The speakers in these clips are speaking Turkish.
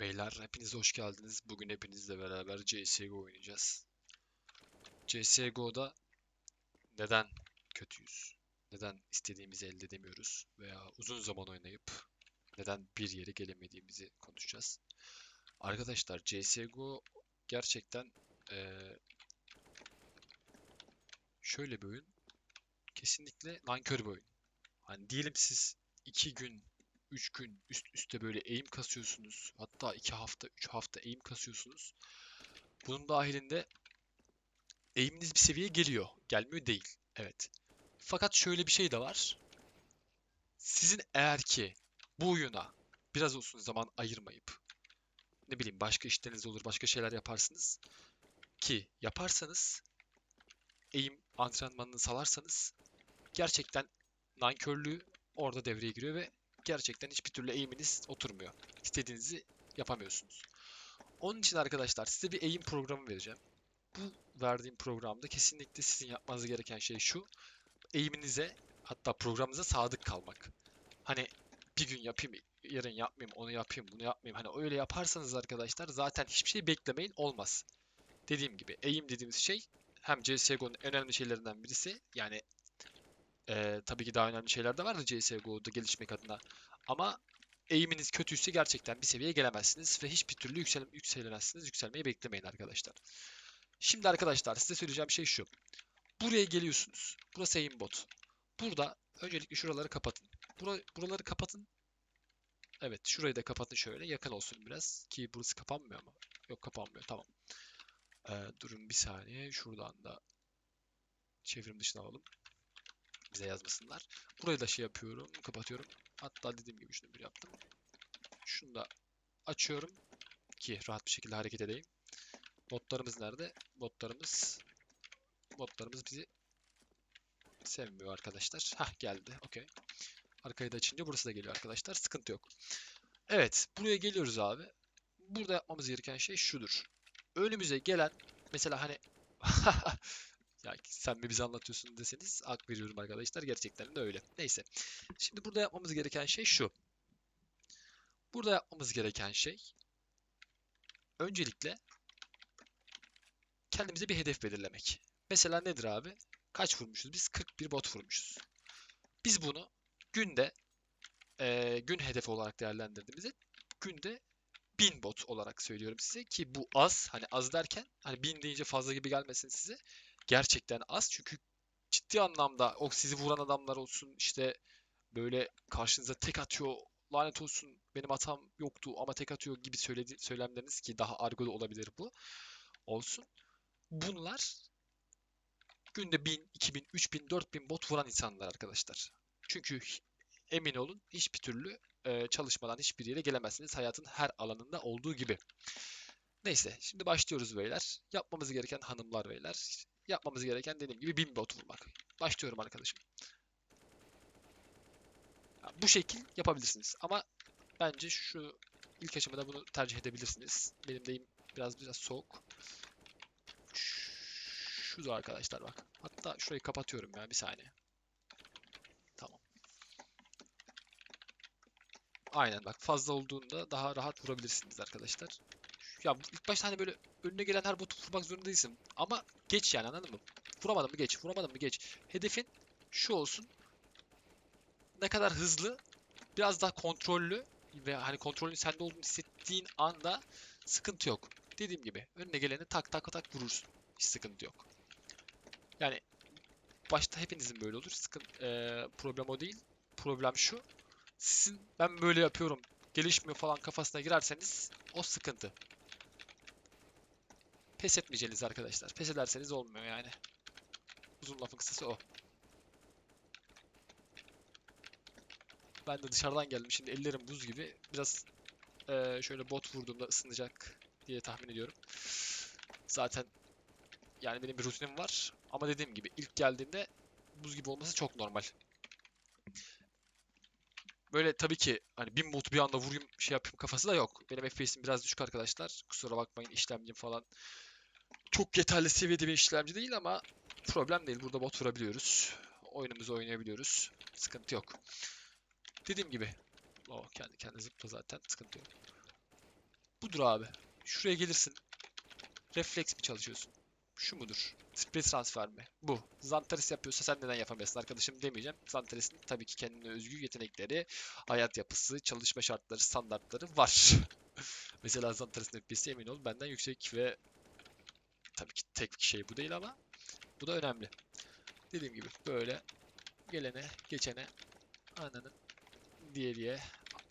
Beyler hepiniz hoş geldiniz. Bugün hepinizle beraber CSGO oynayacağız. CSGO'da neden kötüyüz? Neden istediğimizi elde edemiyoruz? Veya uzun zaman oynayıp neden bir yere gelemediğimizi konuşacağız. Arkadaşlar CSGO gerçekten eee, şöyle bir oyun. Kesinlikle nankör bir oyun. Hani diyelim siz 2 gün 3 gün üst üste böyle eğim kasıyorsunuz. Hatta 2 hafta, 3 hafta eğim kasıyorsunuz. Bunun dahilinde eğiminiz bir seviyeye geliyor. Gelmiyor değil. Evet. Fakat şöyle bir şey de var. Sizin eğer ki bu oyuna biraz olsun zaman ayırmayıp ne bileyim başka işleriniz olur, başka şeyler yaparsınız ki yaparsanız eğim antrenmanını salarsanız gerçekten nankörlüğü orada devreye giriyor ve gerçekten hiçbir türlü eğiminiz oturmuyor. İstediğinizi yapamıyorsunuz. Onun için arkadaşlar size bir eğim programı vereceğim. Bu verdiğim programda kesinlikle sizin yapmanız gereken şey şu. Eğiminize hatta programınıza sadık kalmak. Hani bir gün yapayım, yarın yapmayayım, onu yapayım, bunu yapmayayım. Hani öyle yaparsanız arkadaşlar zaten hiçbir şey beklemeyin olmaz. Dediğim gibi eğim dediğimiz şey hem CSGO'nun önemli şeylerinden birisi. Yani ee, tabii ki daha önemli şeyler de var da CSGO'da gelişmek adına. Ama eğiminiz kötüyse gerçekten bir seviyeye gelemezsiniz ve hiçbir türlü yüksel yükselemezsiniz. Yükselmeyi beklemeyin arkadaşlar. Şimdi arkadaşlar size söyleyeceğim şey şu. Buraya geliyorsunuz. Burası aimbot. Burada öncelikle şuraları kapatın. Bura, buraları kapatın. Evet şurayı da kapatın şöyle. Yakın olsun biraz. Ki burası kapanmıyor mu? Yok kapanmıyor. Tamam. Ee, durun bir saniye. Şuradan da çevrim dışına alalım bize yazmasınlar. Burayı da şey yapıyorum, kapatıyorum. Hatta dediğim gibi şunu bir yaptım. Şunu da açıyorum ki rahat bir şekilde hareket edeyim. Botlarımız nerede? Botlarımız botlarımız bizi sevmiyor arkadaşlar. Hah geldi. Okey. Arkayı da açınca burası da geliyor arkadaşlar. Sıkıntı yok. Evet, buraya geliyoruz abi. Burada yapmamız gereken şey şudur. Önümüze gelen mesela hani Ya sen mi bize anlatıyorsun deseniz hak veriyorum arkadaşlar. Gerçekten de öyle. Neyse. Şimdi burada yapmamız gereken şey şu. Burada yapmamız gereken şey öncelikle kendimize bir hedef belirlemek. Mesela nedir abi? Kaç vurmuşuz? Biz 41 bot vurmuşuz. Biz bunu günde eee, gün hedefi olarak değerlendirdiğimizde günde 1000 bot olarak söylüyorum size ki bu az. Hani az derken hani 1000 deyince fazla gibi gelmesin size gerçekten az. Çünkü ciddi anlamda o sizi vuran adamlar olsun işte böyle karşınıza tek atıyor lanet olsun benim hatam yoktu ama tek atıyor gibi söyledi, söylemleriniz ki daha argo da olabilir bu olsun. Bunlar günde 1000, 2000, 3000, 4000 bot vuran insanlar arkadaşlar. Çünkü emin olun hiçbir türlü e, çalışmadan hiçbir yere gelemezsiniz hayatın her alanında olduğu gibi. Neyse şimdi başlıyoruz beyler. Yapmamız gereken hanımlar beyler. Yapmamız gereken dediğim gibi 1000 bot vurmak. Başlıyorum arkadaşım. Bu şekil yapabilirsiniz. Ama bence şu ilk aşamada bunu tercih edebilirsiniz. Benim deyim biraz biraz soğuk. Şu da arkadaşlar bak. Hatta şurayı kapatıyorum ya bir saniye. Tamam. Aynen bak fazla olduğunda daha rahat vurabilirsiniz arkadaşlar. Ya ilk başta hani böyle önüne gelen her botu vurmak zorunda değilsin. Ama geç yani anladın mı? Vuramadın mı geç, vuramadın mı geç. Hedefin şu olsun. Ne kadar hızlı, biraz daha kontrollü ve hani kontrolün sende olduğunu hissettiğin anda sıkıntı yok. Dediğim gibi önüne geleni tak tak tak vurursun. Hiç sıkıntı yok. Yani başta hepinizin böyle olur. Sıkıntı, problem o değil. Problem şu. Sizin ben böyle yapıyorum, gelişmiyor falan kafasına girerseniz o sıkıntı. Pes etmeyeceğiniz arkadaşlar. Pes ederseniz olmuyor yani. Uzun lafın kısası o. Ben de dışarıdan geldim. Şimdi ellerim buz gibi. Biraz eee, şöyle bot vurduğumda ısınacak diye tahmin ediyorum. Zaten yani benim bir rutinim var. Ama dediğim gibi ilk geldiğinde buz gibi olması çok normal. Böyle tabii ki hani bin botu bir anda vurayım şey yapayım kafası da yok. Benim FPS'im biraz düşük arkadaşlar. Kusura bakmayın işlemcim falan çok yeterli seviyede bir işlemci değil ama problem değil. Burada bot vurabiliyoruz. Oyunumuzu oynayabiliyoruz. Sıkıntı yok. Dediğim gibi. O kendi kendine zıpla zaten. Sıkıntı yok. Budur abi. Şuraya gelirsin. Refleks mi çalışıyorsun? Şu mudur? Spray transfer mi? Bu. Zantares yapıyorsa sen neden yapamıyorsun arkadaşım demeyeceğim. Zantares'in tabii ki kendine özgü yetenekleri, hayat yapısı, çalışma şartları, standartları var. Mesela Zantares'in FPS'i emin ol benden yüksek ve tabii ki tek şey bu değil ama bu da önemli. Dediğim gibi böyle gelene, geçene, ananın diye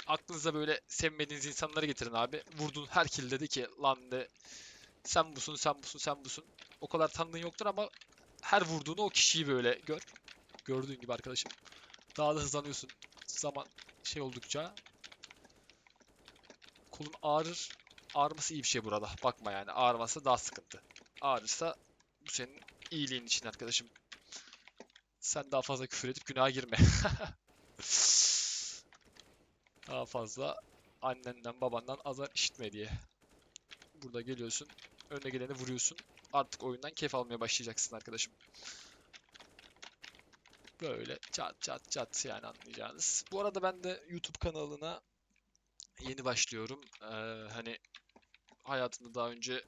Aklınıza böyle sevmediğiniz insanları getirin abi. Vurduğun her kill dedi ki lan de sen busun, sen busun, sen busun. O kadar tanıdığın yoktur ama her vurduğunu o kişiyi böyle gör. Gördüğün gibi arkadaşım. Daha da hızlanıyorsun. Zaman şey oldukça. Kolun ağrır. Ağrıması iyi bir şey burada. Bakma yani. Ağrıması daha sıkıntı. Ağrırsa bu senin iyiliğin için arkadaşım. Sen daha fazla küfür edip günaha girme. Daha fazla annenden babandan azar işitme diye. Burada geliyorsun. Önüne geleni vuruyorsun. Artık oyundan keyif almaya başlayacaksın arkadaşım. Böyle çat çat çat yani anlayacağınız. Bu arada ben de YouTube kanalına yeni başlıyorum. Ee, hani hayatımda daha önce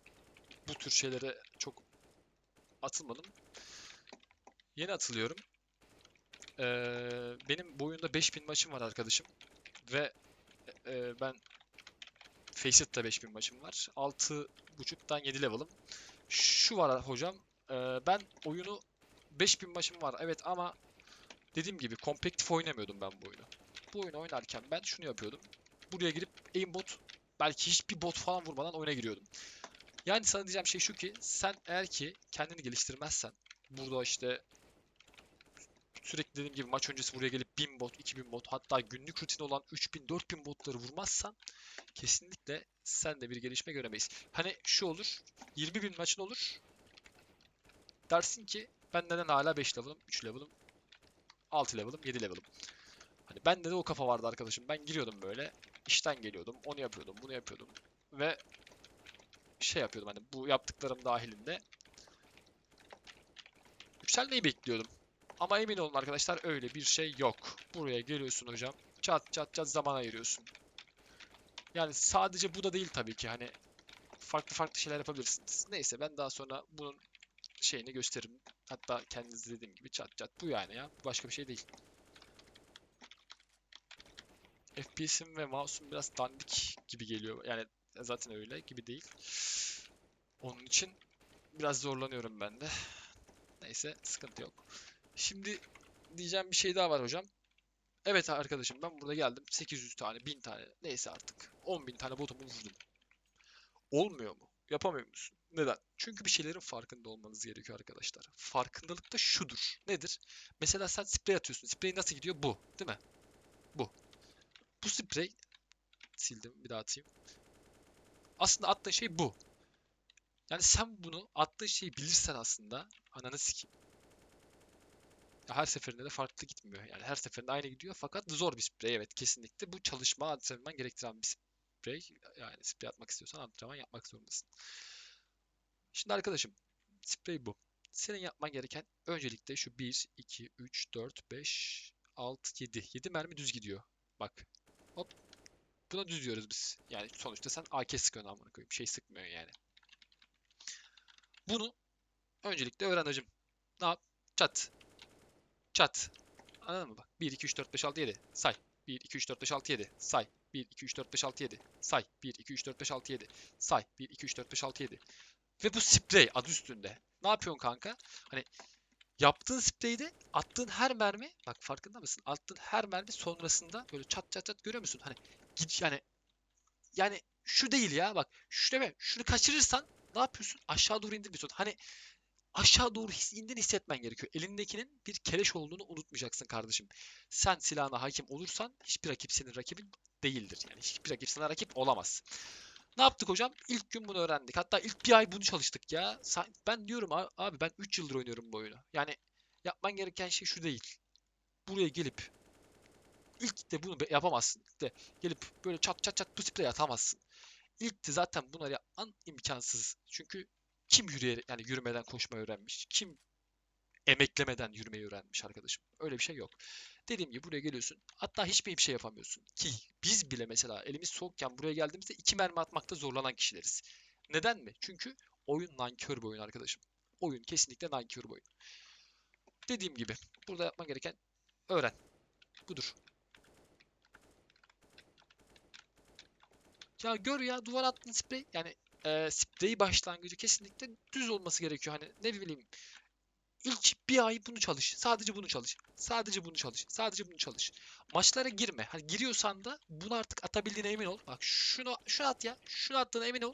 bu tür şeylere çok atılmadım. Yeni atılıyorum. Ee, benim bu oyunda 5000 maçım var arkadaşım. Ve e, ben Facet'te 5000 maçım var. 6.5'dan 7 level'ım. Şu var hocam. e, ben oyunu 5000 maçım var. Evet ama dediğim gibi kompetitif oynamıyordum ben bu oyunu. Bu oyunu oynarken ben şunu yapıyordum. Buraya girip aimbot belki hiçbir bot falan vurmadan oyuna giriyordum. Yani sana diyeceğim şey şu ki sen eğer ki kendini geliştirmezsen burada işte sürekli dediğim gibi maç öncesi buraya gelip 1000 bot, 2000 bot hatta günlük rutin olan 3000, 4000 botları vurmazsan kesinlikle sen de bir gelişme göremeyiz. Hani şu olur, 20 bin maçın olur. Dersin ki ben neden hala 5 level'ım, 3 level'ım, 6 level'ım, 7 level'ım. Hani bende de o kafa vardı arkadaşım. Ben giriyordum böyle, işten geliyordum, onu yapıyordum, bunu yapıyordum ve şey yapıyordum hani bu yaptıklarım dahilinde yükselmeyi bekliyordum. Ama emin olun arkadaşlar öyle bir şey yok. Buraya geliyorsun hocam. Çat çat çat zaman ayırıyorsun. Yani sadece bu da değil tabii ki hani farklı farklı şeyler yapabilirsiniz. Neyse ben daha sonra bunun şeyini gösteririm. Hatta kendiniz dediğim gibi çat çat bu yani ya. Başka bir şey değil. FPS'im ve mouse'um biraz dandik gibi geliyor. Yani zaten öyle gibi değil. Onun için biraz zorlanıyorum ben de. Neyse sıkıntı yok. Şimdi diyeceğim bir şey daha var hocam. Evet arkadaşım ben burada geldim 800 tane 1000 tane neyse artık 10.000 tane botumu vurdum. Olmuyor mu? Yapamıyor musun? Neden? Çünkü bir şeylerin farkında olmanız gerekiyor arkadaşlar. Farkındalık da şudur. Nedir? Mesela sen sprey atıyorsun. Sprey nasıl gidiyor? Bu. Değil mi? Bu. Bu sprey sildim bir daha atayım. Aslında attığın şey bu. Yani sen bunu attığın şeyi bilirsen aslında ananı sikeyim. Ya her seferinde de farklı gitmiyor. Yani her seferinde aynı gidiyor fakat zor bir sprey evet kesinlikle. Bu çalışma antrenman gerektiren bir sprey. Yani sprey atmak istiyorsan antrenman yapmak zorundasın. Şimdi arkadaşım sprey bu. Senin yapman gereken öncelikle şu 1, 2, 3, 4, 5, 6, 7. 7 mermi düz gidiyor. Bak. Buna düz diyoruz biz. Yani sonuçta sen AK sıkıyorsun amına koyayım. Şey sıkmıyor yani. Bunu öncelikle öğren hacım. Ne yap? Çat. Çat. Anladın mı bak? 1, 2, 3, 4, 5, 6, 7. Say. 1, 2, 3, 4, 5, 6, 7. Say. 1, 2, 3, 4, 5, 6, 7. Say. 1, 2, 3, 4, 5, 6, 7. Say. 1, 2, 3, 4, 5, 6, 7. Ve bu sprey adı üstünde. Ne yapıyorsun kanka? Hani yaptığın spreyde attığın her mermi bak farkında mısın? Attığın her mermi sonrasında böyle çat çat çat görüyor musun? Hani git yani yani şu değil ya bak şu deme şunu kaçırırsan ne yapıyorsun? Aşağı doğru indirmiyorsun. Hani aşağı doğru his, indin hissetmen gerekiyor. Elindekinin bir keleş olduğunu unutmayacaksın kardeşim. Sen silahına hakim olursan hiçbir rakip senin rakibin değildir. Yani hiçbir rakip sana rakip olamaz. Ne yaptık hocam? İlk gün bunu öğrendik. Hatta ilk bir ay bunu çalıştık ya. Ben diyorum abi ben 3 yıldır oynuyorum bu oyunu. Yani yapman gereken şey şu değil. Buraya gelip ilk de bunu yapamazsın. İlk de gelip böyle çat çat çat sprey atamazsın. İlk de zaten bunları yapman imkansız. Çünkü kim yürüyerek yani yürümeden koşmayı öğrenmiş? Kim emeklemeden yürümeyi öğrenmiş arkadaşım. Öyle bir şey yok. Dediğim gibi buraya geliyorsun. Hatta hiçbir bir şey yapamıyorsun. Ki biz bile mesela elimiz soğukken buraya geldiğimizde iki mermi atmakta zorlanan kişileriz. Neden mi? Çünkü oyun nankör bir oyun arkadaşım. Oyun kesinlikle nankör bir oyun. Dediğim gibi burada yapman gereken öğren. Budur. Ya gör ya duvar attığın sprey yani e, sprey başlangıcı kesinlikle düz olması gerekiyor. Hani ne bileyim ilk bir ay bunu çalış. Sadece bunu çalış. Sadece bunu çalış. Sadece bunu çalış. Maçlara girme. Hani giriyorsan da bunu artık atabildiğine emin ol. Bak şunu şunu at ya. Şunu attığına emin ol.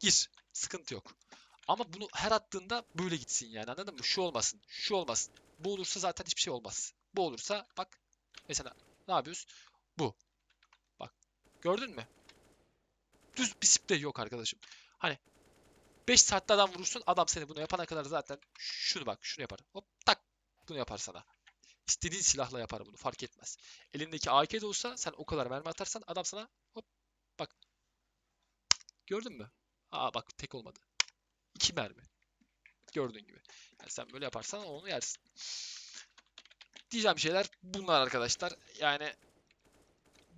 Gir. Sıkıntı yok. Ama bunu her attığında böyle gitsin yani anladın mı? Şu olmasın. Şu olmasın. Bu olursa zaten hiçbir şey olmaz. Bu olursa bak mesela ne yapıyoruz? Bu. Bak. Gördün mü? Düz bir sprey yok arkadaşım. Hani 5 saatte adam vurursun adam seni bunu yapana kadar zaten şunu bak şunu yapar. Hop tak bunu yapar sana. İstediğin silahla yapar bunu fark etmez. Elindeki AK de olsa sen o kadar mermi atarsan adam sana hop bak. Gördün mü? Aa bak tek olmadı. İki mermi. Gördüğün gibi. Yani sen böyle yaparsan onu yersin. Diyeceğim şeyler bunlar arkadaşlar. Yani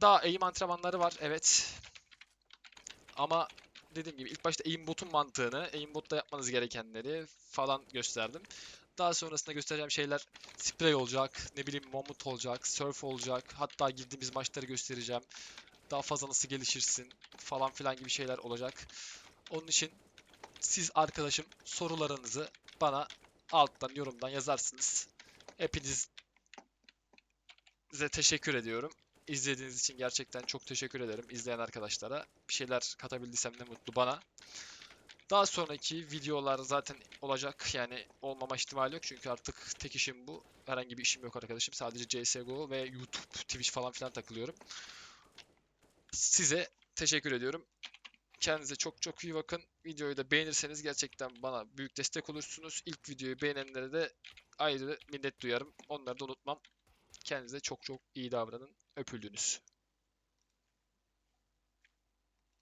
daha eğim antrenmanları var evet. Ama dediğim gibi ilk başta aimbot'un mantığını, aimbot'ta yapmanız gerekenleri falan gösterdim. Daha sonrasında göstereceğim şeyler spray olacak, ne bileyim mamut olacak, surf olacak. Hatta girdiğimiz maçları göstereceğim. Daha fazla nasıl gelişirsin falan filan gibi şeyler olacak. Onun için siz arkadaşım sorularınızı bana alttan yorumdan yazarsınız. Hepinize teşekkür ediyorum. İzlediğiniz için gerçekten çok teşekkür ederim izleyen arkadaşlara. Bir şeyler katabildiysem ne mutlu bana. Daha sonraki videolar zaten olacak. Yani olmama ihtimali yok çünkü artık tek işim bu. Herhangi bir işim yok arkadaşım. Sadece CSGO ve YouTube, Twitch falan filan takılıyorum. Size teşekkür ediyorum. Kendinize çok çok iyi bakın. Videoyu da beğenirseniz gerçekten bana büyük destek olursunuz. İlk videoyu beğenenlere de ayrı minnet duyarım. Onları da unutmam. Kendinize çok çok iyi davranın. Öpüldünüz.